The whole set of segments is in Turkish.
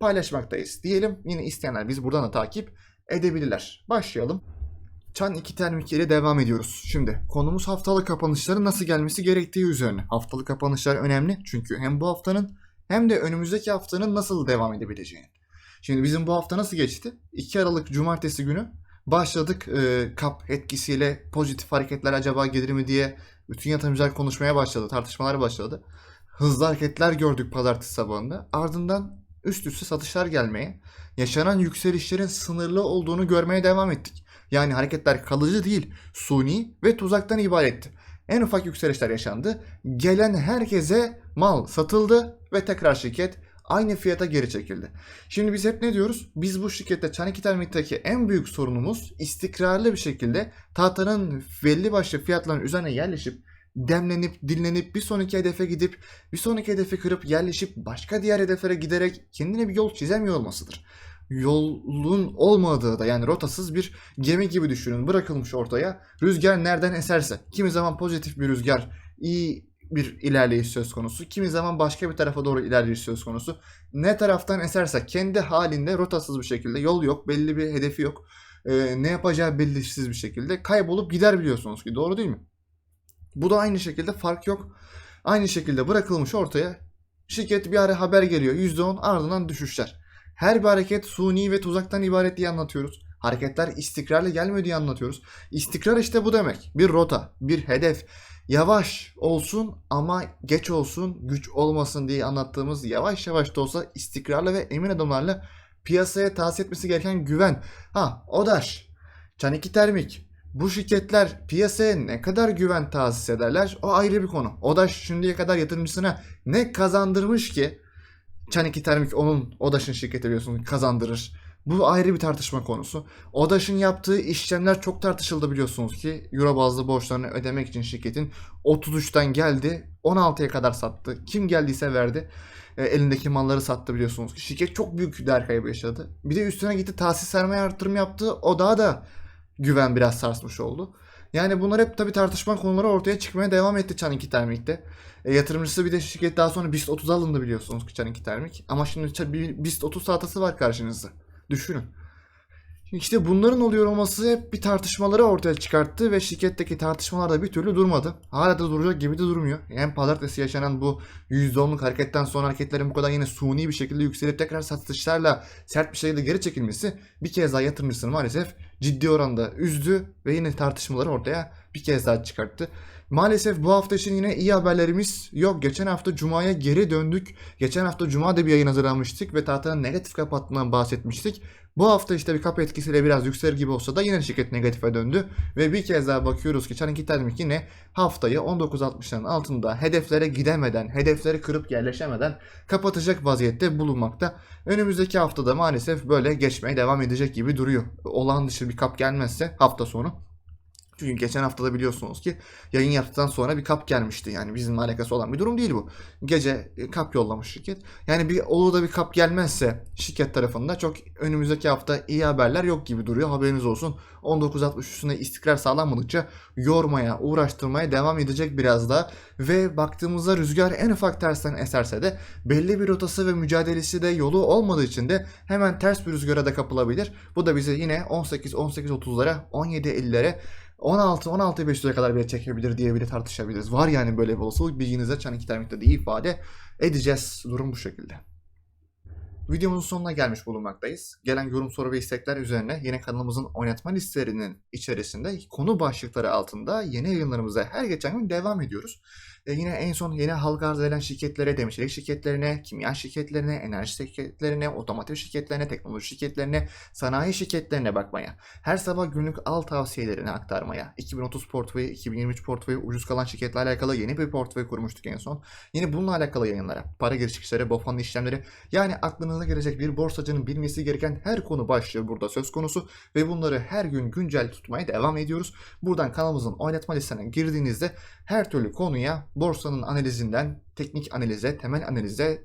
paylaşmaktayız diyelim. Yine isteyenler biz buradan da takip edebilirler. Başlayalım. Çan 2 termik ile devam ediyoruz. Şimdi konumuz haftalık kapanışların nasıl gelmesi gerektiği üzerine. Haftalık kapanışlar önemli çünkü hem bu haftanın hem de önümüzdeki haftanın nasıl devam edebileceğini. Şimdi bizim bu hafta nasıl geçti? 2 Aralık Cumartesi günü başladık e, kap etkisiyle pozitif hareketler acaba gelir mi diye bütün yatırımcılar konuşmaya başladı, tartışmalar başladı. Hızlı hareketler gördük pazartesi sabahında. Ardından üst üste satışlar gelmeye, yaşanan yükselişlerin sınırlı olduğunu görmeye devam ettik. Yani hareketler kalıcı değil, suni ve tuzaktan ibaretti. En ufak yükselişler yaşandı. Gelen herkese mal satıldı ve tekrar şirket aynı fiyata geri çekildi. Şimdi biz hep ne diyoruz? Biz bu şirkette Çaniki Termik'teki en büyük sorunumuz istikrarlı bir şekilde tahtanın belli başlı fiyatların üzerine yerleşip demlenip, dinlenip bir sonraki hedefe gidip bir sonraki hedefi kırıp yerleşip başka diğer hedeflere giderek kendine bir yol çizemiyor olmasıdır yolun olmadığı da yani rotasız bir gemi gibi düşünün bırakılmış ortaya. Rüzgar nereden eserse kimi zaman pozitif bir rüzgar iyi bir ilerleyiş söz konusu. Kimi zaman başka bir tarafa doğru ilerleyiş söz konusu. Ne taraftan eserse kendi halinde rotasız bir şekilde yol yok, belli bir hedefi yok. Ee, ne yapacağı belirsiz bir şekilde kaybolup gider biliyorsunuz ki doğru değil mi? Bu da aynı şekilde fark yok. Aynı şekilde bırakılmış ortaya. Şirket bir ara haber geliyor %10 ardından düşüşler. Her bir hareket suni ve tuzaktan ibaret diye anlatıyoruz. Hareketler istikrarlı gelmiyor diye anlatıyoruz. İstikrar işte bu demek. Bir rota, bir hedef. Yavaş olsun ama geç olsun, güç olmasın diye anlattığımız yavaş yavaş da olsa istikrarlı ve emin adımlarla piyasaya tahsis etmesi gereken güven. Ha, ODAŞ, Çaniki Termik, bu şirketler piyasaya ne kadar güven tahsis ederler o ayrı bir konu. ODAŞ şimdiye kadar yatırımcısına ne kazandırmış ki Çaniki Termik onun ODAŞ'ın şirketi biliyorsunuz kazandırır. Bu ayrı bir tartışma konusu. ODAŞ'ın yaptığı işlemler çok tartışıldı biliyorsunuz ki. Euro bazlı borçlarını ödemek için şirketin 33'ten geldi 16'ya kadar sattı. Kim geldiyse verdi. E, elindeki malları sattı biliyorsunuz ki. Şirket çok büyük değer kaybı yaşadı. Bir de üstüne gitti tahsis sermaye artırım yaptı. O daha da güven biraz sarsmış oldu. Yani bunlar hep tabii tartışma konuları ortaya çıkmaya devam etti Çaniki Termik'te. E, yatırımcısı bir de şirket daha sonra BIST 30 alındı biliyorsunuz ki Çaniki Termik. Ama şimdi BIST 30 sahtası var karşınızda. Düşünün. İşte bunların oluyor olması hep bir tartışmaları ortaya çıkarttı ve şirketteki tartışmalar da bir türlü durmadı. Hala da duracak gibi de durmuyor. Hem pazartesi yaşanan bu %10'luk hareketten sonra hareketlerin bu kadar yine suni bir şekilde yükselip tekrar satışlarla sert bir şekilde geri çekilmesi bir kez daha yatırımcısını maalesef ciddi oranda üzdü ve yine tartışmaları ortaya bir kez daha çıkarttı. Maalesef bu hafta için yine iyi haberlerimiz yok. Geçen hafta Cuma'ya geri döndük. Geçen hafta Cuma da bir yayın hazırlamıştık ve tahtanın negatif kapattığından bahsetmiştik. Bu hafta işte bir kapı etkisiyle biraz yükselir gibi olsa da yine şirket negatife döndü. Ve bir kez daha bakıyoruz ki Çankit Termik yine haftayı 19.60'ların altında hedeflere gidemeden, hedefleri kırıp yerleşemeden kapatacak vaziyette bulunmakta. Önümüzdeki haftada maalesef böyle geçmeye devam edecek gibi duruyor. Olağan dışı bir kap gelmezse hafta sonu. Çünkü geçen haftada biliyorsunuz ki yayın yaptıktan sonra bir kap gelmişti. Yani bizimle alakası olan bir durum değil bu. Gece e, kap yollamış şirket. Yani bir olur da bir kap gelmezse şirket tarafında çok önümüzdeki hafta iyi haberler yok gibi duruyor. Haberiniz olsun. 19.60 üstünde istikrar sağlanmadıkça yormaya, uğraştırmaya devam edecek biraz daha. Ve baktığımızda rüzgar en ufak tersten eserse de belli bir rotası ve mücadelesi de yolu olmadığı için de hemen ters bir rüzgara da kapılabilir. Bu da bizi yine 18-18.30'lara, 17.50'lere 16-16.500'e kadar bile çekebilir diye bile tartışabiliriz. Var yani böyle bir olasılık. Bilginize Çanak termikte de ifade edeceğiz. Durum bu şekilde. Videomuzun sonuna gelmiş bulunmaktayız. Gelen yorum, soru ve istekler üzerine yine kanalımızın oynatma listelerinin içerisinde konu başlıkları altında yeni yayınlarımıza her geçen gün devam ediyoruz. E yine en son yeni halka arz edilen şirketlere, demircilik şirketlerine, kimya şirketlerine, enerji şirketlerine, otomotiv şirketlerine, teknoloji şirketlerine, sanayi şirketlerine bakmaya, her sabah günlük al tavsiyelerini aktarmaya, 2030 portföyü, 2023 portföyü, ucuz kalan şirketlerle alakalı yeni bir portföy kurmuştuk en son. Yine bununla alakalı yayınlara, para giriş çıkışları, BOFAN işlemleri, yani aklınıza gelecek bir borsacının bilmesi gereken her konu başlığı burada söz konusu ve bunları her gün güncel tutmaya devam ediyoruz. Buradan kanalımızın oynatma listesine girdiğinizde her türlü konuya borsanın analizinden teknik analize, temel analize,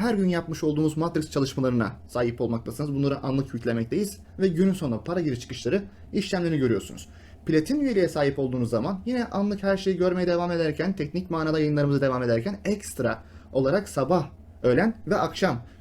her gün yapmış olduğumuz Matrix çalışmalarına sahip olmaktasınız. Bunları anlık yüklemekteyiz ve günün sonunda para giriş çıkışları işlemlerini görüyorsunuz. Platin üyeliğe sahip olduğunuz zaman yine anlık her şeyi görmeye devam ederken, teknik manada yayınlarımıza devam ederken ekstra olarak sabah, öğlen ve akşam